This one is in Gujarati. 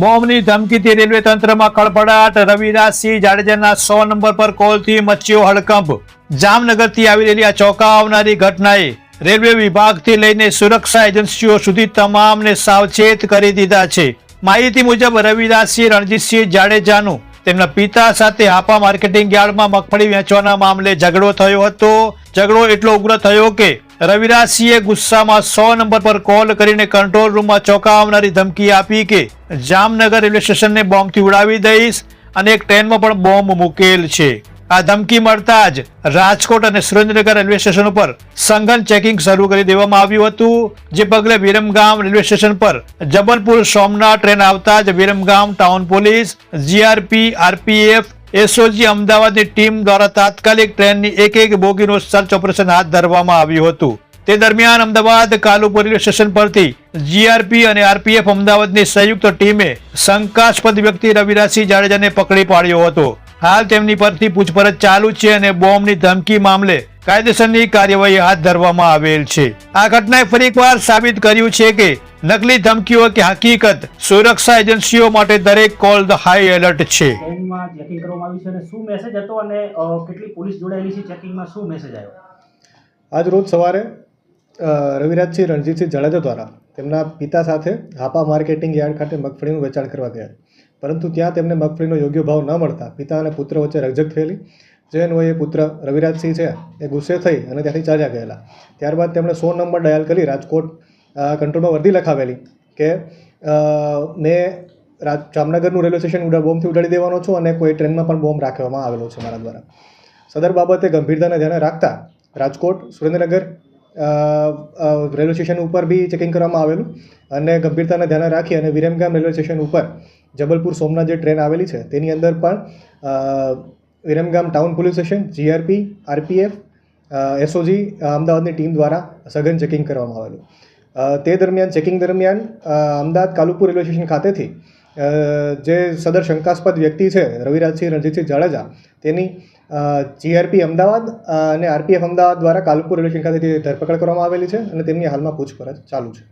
બોમ્બની ધમકીથી રેલવે તંત્રમાં ખળભળાટ રવિરાજસિંહ જાડેજાના સો નંબર પર કોલથી મચ્યો હડકંપ. જામનગરથી આવી રહેલી આ ચોંકાવનારી ઘટનાએ રેલવે વિભાગથી લઈને સુરક્ષા એજન્સીઓ સુધી તમામને સાવચેત કરી દીધા છે. માહિતી મુજબ રવિરાજસિંહ રણજીતસિંહ જાડેજાનું તેમના પિતા સાથે હાપા માર્કેટિંગ યાર્ડમાં મગફળી વેચવાના મામલે ઝઘડો થયો હતો. ઝઘડો એટલો ઉગ્ર થયો કે રવિરાજસિંહે ગુસ્સામાં સો નંબર પર કોલ કરીને કંટ્રોલ રૂમમાં ચોંકાવનારી ધમકી આપી કે જામનગર રેલવે સ્ટેશનને બોમ્બથી ઉડાવી દઈશ અને એક ટ્રેનમાં પણ બોમ્બ મૂકેલ છે. આ ધમકી મળતા જ રાજકોટ અને સુરેન્દ્રનગર રેલવે સ્ટેશન ઉપર સંઘન ચેકિંગ શરૂ કરી દેવામાં આવ્યું હતું, જે પગલે વિરમગામ રેલવે સ્ટેશન પર જબલપુર સોમનાથ ટ્રેન આવતા જ Viramgam town police GRP RPF SOG અમદાવાદની ટીમ દ્વારા તાત્કાલિક ટ્રેનની એક એક બોગીનું સર્ચ ઓપરેશન હાથ ધરવામાં આવ્યું હતું. તે દરમિયાન અમદાવાદ કાલુપુર રેલવે સ્ટેશન પરથી જીઆરપી અને આરપીએફ અમદાવાદની સંયુક્ત ટીમે શંકાસ્પદ વ્યક્તિ રવિરાજસિંહ જાડેજાને પકડી પાડ્યો હતો. હાલ તેમની પરથી પૂછપરછ ચાલુ છે અને બોમ્બની ધમકી મામલે કાયદેસરની કાર્યવાહી હાથ ધરવામાં આવેલ છે. આ ઘટનાએ ફરીએકવાર સાબિત કર્યું છે કે નકલી ધમકીઓ કે હકીકત સુરક્ષા એજન્સીઓ માટે દરેક કોલ ધ હાઈ એલર્ટ છે. ટ્રેનમાં ચેકિંગ કરવામાં આવ્યું છે અને શું મેસેજ હતો અને કેટલી પોલીસ જોડાયેલી છે? ચેકિંગમાં શું મેસેજ આવ્યો? આજ રોજ સવારે રવિરાજસિંહ રણજીતસિંહ જાડેજા દ્વારા તેમના પિતા સાથે હાપા માર્કેટિંગ યાર્ડ ખાતે મગફળીનું વેચાણ કરવા ગયા. પરંતુ ત્યાં તેમને મગફળીનો યોગ્ય ભાવ ન મળતા પિતા અને પુત્ર વચ્ચે રકઝક થયેલી. જે અન્વયે પુત્ર રવિરાજસિંહ છે, એ ગુસ્સે થઈ અને ત્યાંથી ચાલ્યા ગયેલા. ત્યારબાદ તેમણે સો નંબર ડાયલ કરી રાજકોટ કંટ્રોલમાં વર્દી લખાવેલી કે મેં રાજ, જામનગરનું રેલવે સ્ટેશન ઉડા, બોમ્બથી ઉડાડી દેવાનો છું અને કોઈ ટ્રેનમાં પણ બોમ્બ રાખવામાં આવેલો છે મારા દ્વારા. સદર બાબતે ગંભીરતાને ધ્યાને રાખતા રાજકોટ, સુરેન્દ્રનગર રેલવે સ્ટેશન ઉપર બી ચેકિંગ કરવામાં આવેલું અને ગંભીરતાને ધ્યાને રાખી અને વિરમગામ રેલવે સ્ટેશન ઉપર જબલપુર સોમનાથ જે ટ્રેન આવેલી છે, તેની અંદર પણ Viramgam town police station, GRP, RPF SOG અમદાવાદની ટીમ દ્વારા સઘન ચેકિંગ કરવામાં આવેલું. તે દરમિયાન, ચેકિંગ દરમિયાન અમદાવાદ કાલુપુર રેલવે સ્ટેશન ખાતેથી જે સદર શંકાસ્પદ વ્યક્તિ છે, રવિરાજસિંહ રણજીતસિંહ જાડેજા, તેની જીઆરપી અમદાવાદ અને આરપીએફ અમદાવાદ દ્વારા કાલુપુર રેલવે સ્ટેશન ખાતેથી ધરપકડ કરવામાં આવેલી છે અને તેમની હાલમાં પૂછપરછ ચાલુ છે.